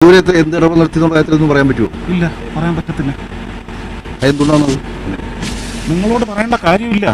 ദൂരത്ത് എന്ത് ഇടപെടൽ നടത്തിയെന്നുള്ള കാര്യത്തിലൊന്നും പറയാൻ പറ്റുമോ? ഇല്ല പറയാൻ പറ്റത്തില്ല. അതെന്തുകൊണ്ടാണത് നിങ്ങളോട് പറയേണ്ട കാര്യമില്ല.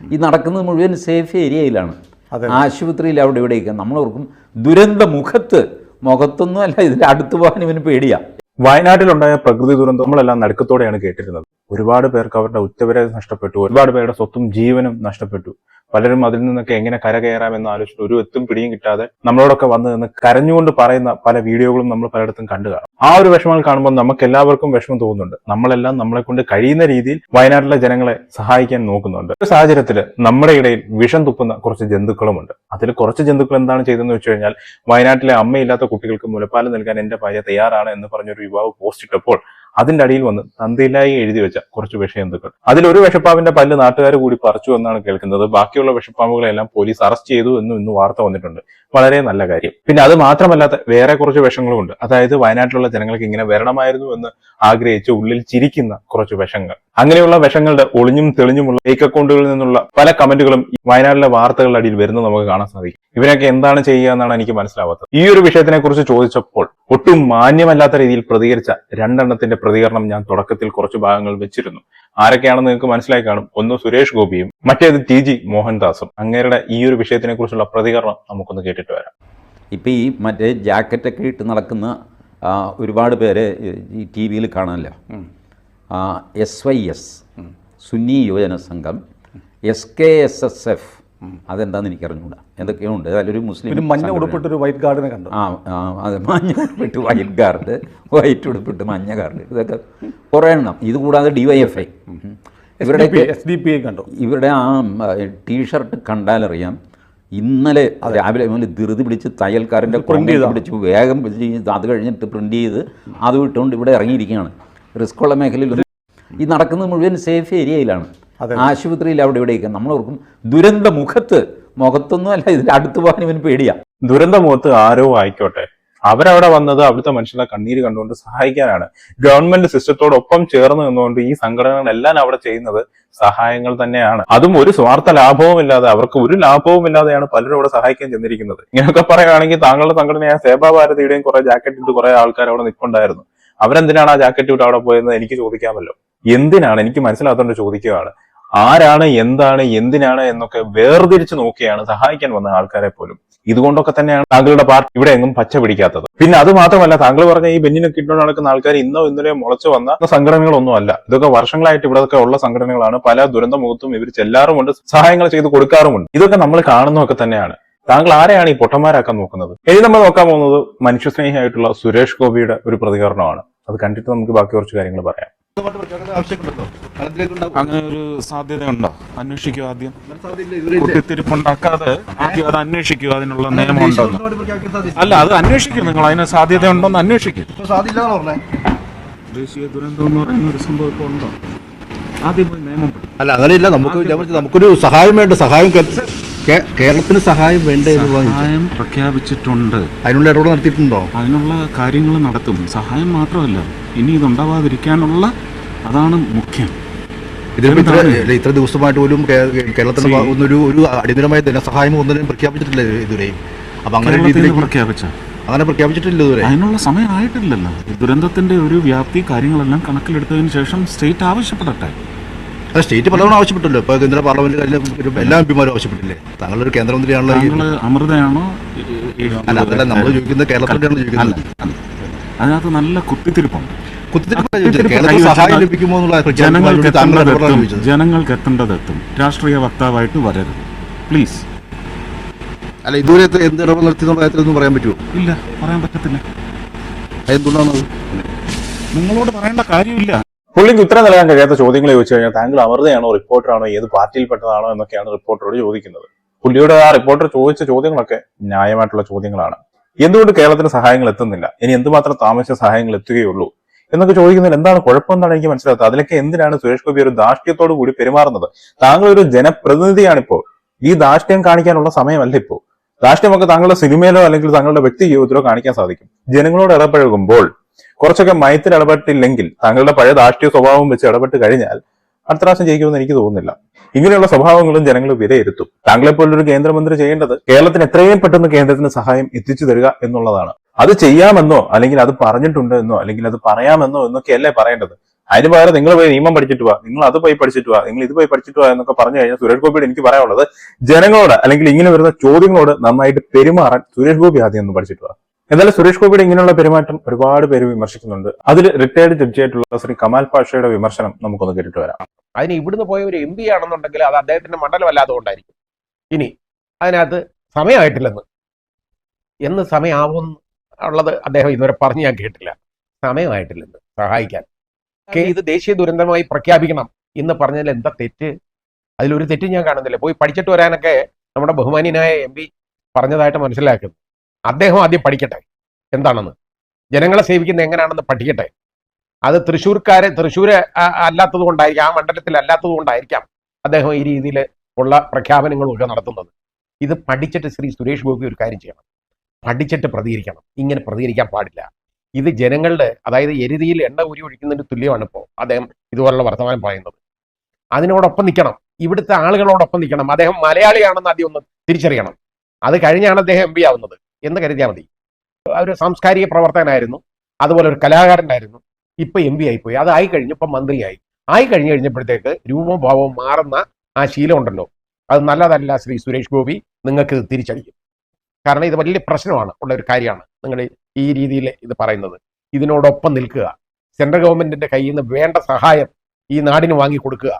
ഈ നടക്കുന്നത് മുഴുവൻ സേഫ് ഏരിയയിലാണ്. അതെ. ആശുപത്രിയിൽ അവിടെ ഇവിടെയൊക്കെ നമ്മളോർക്കും ദുരന്ത മുഖത്ത് മുഖത്തൊന്നും അല്ല ഇതിന്റെ അടുത്ത് പോകാൻ ഇവന് പേടിയാ. വയനാട്ടിലുണ്ടായ പ്രകൃതി ദുരന്തം നമ്മളെല്ലാം നടുക്കത്തോടെയാണ് കേട്ടിരുന്നത്. ഒരുപാട് പേർക്ക് അവരുടെ ഉറ്റവരെ നഷ്ടപ്പെട്ടു. ഒരുപാട് പേരുടെ സ്വത്തും ജീവനും നഷ്ടപ്പെട്ടു. പലരും അതിൽ നിന്നൊക്കെ എങ്ങനെ കരകയറാമെന്ന് ആലോചിച്ചിട്ട് ഒരു എത്തും പിടിയും കിട്ടാതെ നമ്മളോടൊക്കെ വന്ന് നിന്ന് കരഞ്ഞുകൊണ്ട് പറയുന്ന പല വീഡിയോകളും നമ്മൾ പലയിടത്തും കണ്ടു കാണും. ആ ഒരു വിഷമങ്ങൾ കാണുമ്പോൾ നമുക്ക് എല്ലാവർക്കും വിഷമം തോന്നുന്നുണ്ട്. നമ്മളെല്ലാം നമ്മളെ കൊണ്ട് കഴിയുന്ന രീതിയിൽ വയനാട്ടിലെ ജനങ്ങളെ സഹായിക്കാൻ നോക്കുന്നുണ്ട്. ഒരു സാഹചര്യത്തിൽ നമ്മുടെ ഇടയിൽ വിഷം തുപ്പുന്ന കുറച്ച് ജന്തുക്കളുമുണ്ട്. അതിൽ കുറച്ച് ജന്തുക്കൾ എന്താണ് ചെയ്തതെന്ന് വെച്ച് കഴിഞ്ഞാൽ വയനാട്ടിലെ അമ്മയില്ലാത്ത കുട്ടികൾക്ക് മുലപ്പാൽ നൽകാൻ എന്റെ ഭാര്യ തയ്യാറാണ് എന്ന് പറഞ്ഞൊരു യുവാവ് പോസ്റ്റ് ഇട്ടപ്പോൾ അതിന്റെ അടിയിൽ വന്ന് തന്തയിലായി എഴുതി വെച്ച കുറച്ച് വിഷയന്തുക്കൾ. അതിലൊരു വിഷപ്പാവിന്റെ പല്ല് നാട്ടുകാർ കൂടി പറിച്ചു എന്നാണ് കേൾക്കുന്നത്. ബാക്കിയുള്ള വിഷപ്പാമ്പുകളെല്ലാം പോലീസ് അറസ്റ്റ് ചെയ്തു എന്നും ഇന്ന് വാർത്ത വന്നിട്ടുണ്ട്. വളരെ നല്ല കാര്യം. പിന്നെ അത് മാത്രമല്ലാത്ത വേറെ കുറച്ച് വിഷങ്ങളുമുണ്ട് അതായത് വയനാട്ടിലുള്ള ജനങ്ങൾക്ക് ഇങ്ങനെ വരണമായിരുന്നു എന്ന് ആഗ്രഹിച്ച് ഉള്ളിൽ ചിരിക്കുന്ന കുറച്ച് വിഷങ്ങൾ. അങ്ങനെയുള്ള വിഷങ്ങളുടെ ഒളിഞ്ഞും തെളിഞ്ഞുമുള്ള ഫേക്ക് അക്കൗണ്ടുകളിൽ നിന്നുള്ള പല കമന്റുകളും വയനാടിലെ വയനാട്ടിലെ വാർത്തകളുടെ അടിയിൽ വരുന്നത് നമുക്ക് കാണാൻ സാധിക്കും. ഇവരൊക്കെ എന്താണ് ചെയ്യുക എന്നാണ് എനിക്ക് മനസ്സിലാവാത്തത്. ഈ ഒരു വിഷയത്തിനെ കുറിച്ച് ചോദിച്ചപ്പോൾ ഒട്ടും മാന്യമല്ലാത്ത രീതിയിൽ പ്രതികരിച്ച രണ്ടെണ്ണത്തിന്റെ പ്രതികരണം ഞാൻ തുടക്കത്തിൽ കുറച്ച് ഭാഗങ്ങൾ വെച്ചിരുന്നു. ആരൊക്കെയാണെന്ന് നിങ്ങൾക്ക് മനസ്സിലായി കാണും. ഒന്ന് സുരേഷ് ഗോപിയും മറ്റേത് ടി ജി മോഹൻദാസും. അങ്ങേരുടെ ഈ ഒരു വിഷയത്തിനെ കുറിച്ചുള്ള പ്രതികരണം നമുക്കൊന്ന് കേട്ടിട്ട് വരാം. ഇപ്പം ഈ മറ്റേ ജാക്കറ്റൊക്കെ ഇട്ട് നടക്കുന്ന ഒരുപാട് പേര് ഈ ടി വിയിൽ കാണാമല്ലോ S Y S Sunni Yuvajana Sangham S K S S F അതെന്താന്ന് എനിക്ക് അറിഞ്ഞുകൂടാ എന്തൊക്കെയോ ഉണ്ട് അതിലൊരു മുസ്ലിം മഞ്ഞ ഉടുപ്പിട്ട് ഒരു വൈറ്റ് ഗാർഡിനെ കണ്ടു. ആ ആ, അതെ മഞ്ഞ ഉടുപ്പിട്ട് വൈറ്റ് ഗാർഡ് വൈറ്റ് ഉടുപ്പിട്ട് മഞ്ഞ ഗാർഡ് ഇതൊക്കെ കുറേ എണ്ണം. ഇത് കൂടാതെ ഡി വൈ എഫ് ഐ ഇവരുടെ എസ് ഡി പി ഐ കണ്ടു. ഇവരുടെ ആ ടീഷർട്ട് കണ്ടാലറിയാം ഇന്നലെ രാവിലെ മുതൽ ധൃതി പിടിച്ച് തയ്യൽക്കാരന്റെ print ചെയ്ത്? പിടിച്ച് വേഗം പിടിച്ച് അത് കഴിഞ്ഞിട്ട് പ്രിന്റ് ചെയ്ത് അത് വിട്ടുകൊണ്ട് ഇവിടെ ഇറങ്ങിയിരിക്കുകയാണ്. റിസ്ക് ഉള്ള മേഖലയിൽ ഈ നടക്കുന്നത് മുഴുവൻ സേഫ് ഏരിയയിലാണ്. ആശുപത്രിയിൽ അവിടെ ഇവിടെയൊക്കെ. നമ്മളോർക്കും ദുരന്ത മുഖത്ത് മുഖത്തൊന്നും അല്ല ഇതിന്റെ അടുത്ത് പോകാൻ ഇവന് പേടിയാ. ദുരന്ത മുഖത്ത് ആരോ ആയിക്കോട്ടെ. അവരവിടെ വന്നത് അവിടുത്തെ മനുഷ്യരുടെ കണ്ണീര് കണ്ടുകൊണ്ട് സഹായിക്കാനാണ്. ഗവൺമെന്റ് സിസ്റ്റത്തോടൊപ്പം ചേർന്ന് നിന്നുകൊണ്ട് ഈ സംഘടനകളെല്ലാം അവിടെ ചെയ്യുന്നത് സഹായങ്ങൾ തന്നെയാണ്. അതും ഒരു സ്വാർത്ഥ ലാഭവും ഇല്ലാതെ അവർക്ക് ഒരു ലാഭവും ഇല്ലാതെയാണ് പലരും അവിടെ സഹായിക്കാൻ ചെന്നിരിക്കുന്നത്. ഇങ്ങനെയൊക്കെ പറയുകയാണെങ്കിൽ താങ്കളുടെ സംഘടനയായ സേവാഭാരതിയുടെയും കുറെ ജാക്കറ്റ് ഇട്ട് കുറെ ആൾക്കാർ അവിടെ നിൽപ്പുണ്ടായിരുന്നു അവരെന്തിനാണ് ആ ജാക്കറ്റ് ഇട്ട് അവിടെ പോയതെന്ന് എനിക്ക് ചോദിക്കാമല്ലോ. എന്തിനാണ്? എനിക്ക് മനസ്സിലാത്തോണ്ട് ചോദിക്കുകയാണ്. ആരാണ് എന്താണ് എന്തിനാണ് എന്നൊക്കെ വേർതിരിച്ച് നോക്കിയാണ് സഹായിക്കാൻ വന്ന ആൾക്കാരെ പോലും. ഇതുകൊണ്ടൊക്കെ തന്നെയാണ് താങ്കളുടെ പാർട്ടി ഇവിടെ എങ്ങും പച്ച പിടിക്കാത്തത്. പിന്നെ അത് മാത്രമല്ല താങ്കൾ പറഞ്ഞ ഈ ബെന്നിനൊക്കെ കിട്ടുന്ന നടക്കുന്ന ആൾക്കാർ ഇന്നോ ഇന്നലെയോ മുളച്ചു വന്ന സംഘടനകളൊന്നും അല്ല ഇതൊക്കെ വർഷങ്ങളായിട്ട് ഇവിടെയൊക്കെ ഉള്ള സംഘടനകളാണ്. പല ദുരന്ത മുഖത്തും ഇവർ ചെല്ലാറുമുണ്ട് സഹായങ്ങൾ ചെയ്ത് കൊടുക്കാറുമുണ്ട്. ഇതൊക്കെ നമ്മൾ കാണുന്നതൊക്കെ തന്നെയാണ്. താങ്കൾ ആരെയാണ് ഈ പൊട്ടന്മാരാക്കാൻ നോക്കുന്നത്? ഇനി നമ്മൾ നോക്കാൻ പോകുന്നത് മനുഷ്യസ്നേഹിയായിട്ടുള്ള സുരേഷ് ഗോപിയുടെ ഒരു പ്രതികരണമാണ്. അത് കണ്ടിട്ട് നമുക്ക് ബാക്കി കുറച്ച് കാര്യങ്ങൾ പറയാം. അങ്ങനെ ഒരു സാധ്യതയുണ്ടോ അന്വേഷിക്കുക ആദ്യം. കുട്ടിത്തിരിപ്പുണ്ടാക്കാതെ ആദ്യം അത് അന്വേഷിക്കുക അതിനുള്ള നിയമമുണ്ടോ അല്ല അത് അന്വേഷിക്കും. നിങ്ങൾ അതിന് സാധ്യതയുണ്ടോന്ന് അന്വേഷിക്കും. ഇപ്പൊ സാധ്യമില്ലാന്ന് പറഞ്ഞേ. ദേശീയ ദുരന്തം എന്ന് പറയുന്ന ഒരു സംഭവം ഉണ്ടോ? ആദ്യം പോയി നിയമം. അല്ല അങ്ങനെയില്ല. നമുക്ക് നമുക്കൊരു സഹായം വേണ്ട. സഹായം കേരളത്തിന് സഹായം വേണ്ട എന്ന്. സഹായം പ്രഖ്യാപിച്ചിട്ടുണ്ട്. അതിനുള്ള ഇടപെടൽ നടത്തിയിട്ടുണ്ടോ? അതിനുള്ള കാര്യങ്ങൾ നടത്തും. സഹായം മാത്രമല്ല ഇനി ഇതുണ്ടാവാതിരിക്കാനുള്ള അതാണ് മുഖ്യം. ഇതിലും ഇത്ര ഇത്ര ദിവസമായിട്ട് പോലും കേരളത്തിന് ഒന്നൊരു ഒരു അടിയന്തരമായ ധനസഹായം ഒന്നിനും പ്രഖ്യാപിച്ചിട്ടില്ല ഇതുവരെയും. അപ്പൊ അങ്ങനെ പ്രഖ്യാപിച്ച? അങ്ങനെ പ്രഖ്യാപിച്ചിട്ടില്ല ഇതുവരെ. അതിനുള്ള സമയമായിട്ടില്ലല്ലോ. ദുരന്തത്തിന്റെ ഒരു വ്യാപ്തി കാര്യങ്ങളെല്ലാം കണക്കിലെടുത്തതിന് ശേഷം സ്റ്റേറ്റ് ആവശ്യപ്പെടട്ടെ. അത് സ്റ്റേറ്റ് പലതവണ ആവശ്യപ്പെട്ടല്ലോ. ഇപ്പൊ കേന്ദ്ര പാർലമെന്റ് എല്ലാ എം പിമാരും ആവശ്യപ്പെട്ടില്ലേ? താങ്കളൊരു കേന്ദ്രമന്ത്രിയാണല്ലോ അമൃതയാണോ? അല്ല അതല്ല നമ്മൾ ചോദിക്കുന്നത് കേരളത്തിലാണ് അല്ല ചോദിക്കുന്നത്. അല്ല. അതിനകത്ത് നല്ല കുത്തിത്തിരിപ്പുണ്ട്. ജനങ്ങൾക്ക് എത്തേണ്ടത് എത്തും. രാഷ്ട്രീയ വക്താവായിട്ട് വരരുത്. പ്ലീസ്. അല്ല ഇതുവരെ എന്ത് ഇടപെടൽ നടത്തിയെന്നുള്ള കാര്യത്തിലൊന്നും പറയാൻ പറ്റുമോ? ഇല്ല പറയാൻ പറ്റത്തില്ല. എന്തുകൊണ്ടാണത്? നിങ്ങളോട് പറയേണ്ട കാര്യമില്ല. പുള്ളിക്ക് ഉത്തരം നൽകാൻ കഴിയാത്ത ചോദ്യങ്ങൾ ചോദിച്ചു കഴിഞ്ഞാൽ താങ്കൾ അമൃതയാണോ റിപ്പോർട്ടറാണോ ഏത് പാർട്ടിയിൽപ്പെട്ടതാണോ എന്നൊക്കെയാണ് റിപ്പോർട്ടറോട് ചോദിക്കുന്നത്. പുള്ളിയോട് ആ റിപ്പോർട്ടർ ചോദിച്ച ചോദ്യങ്ങളൊക്കെ ന്യായമായിട്ടുള്ള ചോദ്യങ്ങളാണ്. എന്തുകൊണ്ട് കേരളത്തിന് സഹായങ്ങൾ എത്തുന്നില്ല? ഇനി എന്തുമാത്രം താമസിച്ച സഹായങ്ങൾ എത്തുകയുള്ളൂ? എന്നൊക്കെ ചോദിക്കുന്നതിൽ എന്താണ് കുഴപ്പമെന്നാണ് എനിക്ക് മനസ്സിലാത്തത് അതിലൊക്കെ എന്തിനാണ് സുരേഷ് ഗോപി ഒരു ധാർഷ്ട്യത്തോടു കൂടി പെരുമാറുന്നത്? താങ്കൾ ഒരു ജനപ്രതിനിധിയാണിപ്പോൾ. ഈ ധാർഷ്ട്യം കാണിക്കാനുള്ള സമയമല്ല ഇപ്പോൾ. ധാർഷ്ട്യമൊക്കെ താങ്കളുടെ സിനിമയിലോ അല്ലെങ്കിൽ താങ്കളുടെ വ്യക്തി ജീവിതത്തിലോ കാണിക്കാൻ സാധിക്കും. ജനങ്ങളോട് ഇടപഴകുമ്പോൾ കുറച്ചൊക്കെ മയത്തിൽ ഇടപെട്ടില്ലെങ്കിൽ താങ്കളുടെ പഴയ ധാർഷ്ട്യ സ്വഭാവം വെച്ച് ഇടപെട്ട് കഴിഞ്ഞാൽ അടുത്ത പ്രാവശ്യം ജയിക്കുമെന്ന് എനിക്ക് തോന്നുന്നില്ല. ഇങ്ങനെയുള്ള സ്വഭാവങ്ങളും ജനങ്ങൾ വിലയിരുത്തും. താങ്കളെപ്പോലൊരു കേന്ദ്രമന്ത്രി ചെയ്യേണ്ടത് കേരളത്തിന് എത്രയും പെട്ടെന്ന് കേന്ദ്രത്തിന് സഹായം എത്തിച്ചു തരിക എന്നുള്ളതാണ്. അത് ചെയ്യാമെന്നോ അല്ലെങ്കിൽ അത് പറഞ്ഞിട്ടുണ്ട് എന്നോ അല്ലെങ്കിൽ അത് പറയാമെന്നോ എന്നൊക്കെ അല്ലേ പറയേണ്ടത്? അതിന് പകരം നിങ്ങൾ പോയി നിയമം പഠിച്ചിട്ട് വാ നിങ്ങൾ അത് പോയി പഠിച്ചിട്ട് വാ നിങ്ങൾ ഇത് പോയി പഠിച്ചിട്ട് വാ എന്നൊക്കെ പറഞ്ഞു കഴിഞ്ഞാൽ സുരേഷ് ഗോപിയോട് എനിക്ക് പറയാനുള്ളത് ജനങ്ങളോട് അല്ലെങ്കിൽ ഇങ്ങനെ വരുന്ന ചോദ്യങ്ങളോട് നന്നായിട്ട് പെരുമാറാൻ സുരേഷ് ഗോപി ആദ്യം ഒന്ന് പഠിച്ചിട്ട് വാ. എന്നാലും സുരേഷ് ഗോപിയുടെ ഇങ്ങനെയുള്ള പെരുമാറ്റം ഒരുപാട് പേര് വിമർശിക്കുന്നുണ്ട്. അതിൽ റിട്ടയർഡ് ജഡ്ജിയായിട്ടുള്ള ശ്രീ കമാൽ പാഷയുടെ വിമർശനം നമുക്കൊന്ന് കേട്ടിട്ട് വരാം. അതിന് ഇവിടുന്ന് പോയ ഒരു എം പി ആണെന്നുണ്ടെങ്കിൽ അത് അദ്ദേഹത്തിന്റെ മണ്ഡലമല്ലാതെ കൊണ്ടായിരിക്കും. ഇനി അതിനകത്ത് സമയമായിട്ടില്ലെന്ന്. എന്ന് സമയമാവും ഉള്ളത് അദ്ദേഹം ഇതുവരെ പറഞ്ഞു ഞാൻ കേട്ടില്ല. സമയമായിട്ടില്ലെന്ന് സഹായിക്കാൻ. ഇത് ദേശീയ ദുരന്തമായി പ്രഖ്യാപിക്കണം എന്ന് പറഞ്ഞതിൽ എന്താ തെറ്റ്? അതിലൊരു തെറ്റ് ഞാൻ കാണുന്നില്ല. പോയി പഠിച്ചിട്ട് വരാനൊക്കെ നമ്മുടെ ബഹുമാനിയനായ എം പി പറഞ്ഞതായിട്ട് മനസ്സിലാക്കുന്നു. അദ്ദേഹം ആദ്യം പഠിക്കട്ടെ. എന്താണെന്ന്? ജനങ്ങളെ സേവിക്കുന്ന എങ്ങനെയാണെന്ന് പഠിക്കട്ടെ. അത് തൃശ്ശൂർക്കാരെ തൃശ്ശൂര് അല്ലാത്തത് കൊണ്ടായിരിക്കാം ആ മണ്ഡലത്തിൽ അല്ലാത്തത് കൊണ്ടായിരിക്കാം അദ്ദേഹം ഈ രീതിയിൽ ഉള്ള പ്രഖ്യാപനങ്ങളും ഒക്കെ നടത്തുന്നത്. ഇത് പഠിച്ചിട്ട് ശ്രീ സുരേഷ് ഗോപി ഒരു കാര്യം ചെയ്യണം. പഠിച്ചിട്ട് പ്രതികരിക്കണം. ഇങ്ങനെ പ്രതികരിക്കാൻ പാടില്ല. ഇത് ജനങ്ങളുടെ അതായത് എരുതിയിൽ എണ്ണ ഊരി ഒഴിക്കുന്നതിന് തുല്യമാണ് ഇപ്പോൾ അദ്ദേഹം ഇതുപോലുള്ള വർത്തമാനം പറയുന്നത്. അതിനോടൊപ്പം നിൽക്കണം. ഇവിടുത്തെ ആളുകളോടൊപ്പം നിൽക്കണം. അദ്ദേഹം മലയാളിയാണെന്ന് ആദ്യം ഒന്ന് തിരിച്ചറിയണം. അത് കഴിഞ്ഞാണ് അദ്ദേഹം എം പി ആവുന്നത്. എന്ന് കരുതിയാൽ മതി. ഒരു സാംസ്കാരിക പ്രവർത്തകനായിരുന്നു. അതുപോലെ ഒരു കലാകാരനായിരുന്നു. ഇപ്പൊ എം പി ആയിപ്പോയി. അത് ആയി കഴിഞ്ഞു ഇപ്പൊ മന്ത്രിയായി. ആയി കഴിഞ്ഞു കഴിഞ്ഞപ്പോഴത്തേക്ക് രൂപവും ഭാവവും മാറുന്ന ആ ശീലം ഉണ്ടല്ലോ. അത് നല്ലതല്ല ശ്രീ സുരേഷ് ഗോപി. നിങ്ങൾക്ക് തിരിച്ചടിക്കും കാരണം ഇത് വലിയ പ്രശ്നമാണ്. ഉള്ള ഒരു കാര്യമാണ്. നിങ്ങൾ ഈ രീതിയിൽ ഇത് പറയുന്നത്. ഇതിനോടൊപ്പം നിൽക്കുക. സെൻട്രൽ ഗവൺമെന്റിന്റെ കയ്യിൽ നിന്ന് വേണ്ട സഹായം ഈ നാടിന് വാങ്ങി കൊടുക്കുക.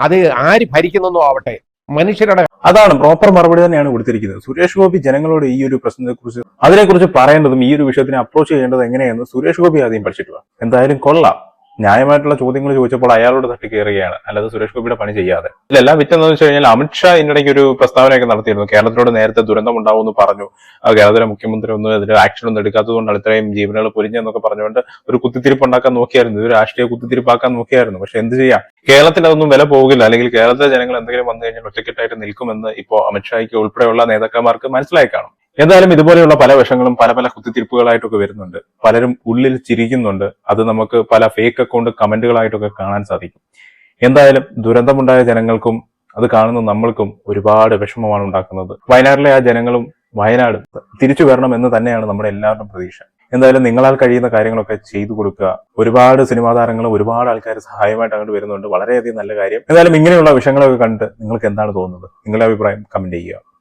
അത് ആര് ഭരിക്കുന്നോ ആവട്ടെ. മനുഷ്യരുടെ അതാണ് പ്രോപ്പർ മറുപടി തന്നെയാണ് കൊടുത്തിരിക്കുന്നത്. സുരേഷ് ഗോപി ജനങ്ങളോട് ഈ ഒരു പ്രശ്നത്തെ കുറിച്ച് അതിനെക്കുറിച്ച് പറയേണ്ടതും ഈ ഒരു വിഷയത്തിനെ അപ്രോച്ച് ചെയ്യേണ്ടത് എങ്ങനെയെന്ന് സുരേഷ് ഗോപി ആദ്യം പഠിച്ചിട്ടുള്ള എന്തായാലും കൊള്ളാം. ന്യായമായിട്ടുള്ള ചോദ്യങ്ങൾ ചോദിച്ചപ്പോൾ അയാളോട് തട്ടി കയറുകയാണ് അല്ലാതെ സുരേഷ് ഗോപിയുടെ പണി ചെയ്യാതെ. ഇതെല്ലാം വിറ്റെന്ന് വെച്ച് കഴിഞ്ഞാൽ അമിത്ഷാ ഇതിനിടയ്ക്ക് ഒരു പ്രസ്താവനയൊക്കെ നടത്തിയിരുന്നു. കേരളത്തിനോട് നേരത്തെ ദുരന്തം ഉണ്ടാവുമെന്ന് പറഞ്ഞു കേരളത്തിലെ മുഖ്യമന്ത്രി ഒന്നും അതിൽ ആക്ഷൻ ഒന്നും എടുക്കാത്തതുകൊണ്ടാണ് ഇത്രയും ജീവനുകൾ പൊരിഞ്ഞെന്നൊക്കെ പറഞ്ഞുകൊണ്ട് ഒരു കുത്തിത്തിരിപ്പ് ഉണ്ടാക്കാൻ നോക്കിയായിരുന്നു. ഒരു രാഷ്ട്രീയ കുത്തിത്തിരിപ്പാക്കാൻ നോക്കിയായിരുന്നു. പക്ഷെ എന്ത് ചെയ്യാം? കേരളത്തിൽ അതൊന്നും വില പോകില്ല. അല്ലെങ്കിൽ കേരളത്തിലെ ജനങ്ങൾ എന്തെങ്കിലും വന്നു കഴിഞ്ഞാൽ ഒറ്റക്കെട്ടായിട്ട് നിൽക്കുമെന്ന് ഇപ്പോൾ അമിത്ഷായ്ക്ക് ഉൾപ്പെടെയുള്ള നേതാക്കന്മാർക്ക് മനസ്സിലായി കാണും. എന്തായാലും ഇതുപോലെയുള്ള പല വശങ്ങളും പല പല കുത്തിത്തിരിപ്പുകളായിട്ടൊക്കെ വരുന്നുണ്ട്. പലരും ഉള്ളിൽ ചിരിക്കുന്നുണ്ട്. അത് നമുക്ക് പല ഫേക്ക് അക്കൗണ്ട് കമന്റുകളായിട്ടൊക്കെ കാണാൻ സാധിക്കും. എന്തായാലും ദുരന്തമുണ്ടായ ജനങ്ങൾക്കും അത് കാണുന്ന നമ്മൾക്കും ഒരുപാട് വിഷമമാണ് ഉണ്ടാക്കുന്നത്. വയനാട്ടിലെ ആ ജനങ്ങളും വയനാട് തിരിച്ചു വരണം എന്ന് തന്നെയാണ് നമ്മുടെ എല്ലാവരുടെയും പ്രതീക്ഷ. എന്തായാലും നിങ്ങളാൽ കഴിയുന്ന കാര്യങ്ങളൊക്കെ ചെയ്തു കൊടുക്കുക. ഒരുപാട് സിനിമാ താരങ്ങളും ഒരുപാട് ആൾക്കാർ സഹായമായിട്ട് അങ്ങോട്ട് വരുന്നുണ്ട്. വളരെയധികം നല്ല കാര്യം. എന്തായാലും ഇങ്ങനെയുള്ള വിഷയങ്ങളൊക്കെ കണ്ടിട്ട് നിങ്ങൾക്ക് എന്താണ് തോന്നുന്നത്? നിങ്ങളുടെ അഭിപ്രായം കമന്റ് ചെയ്യുക.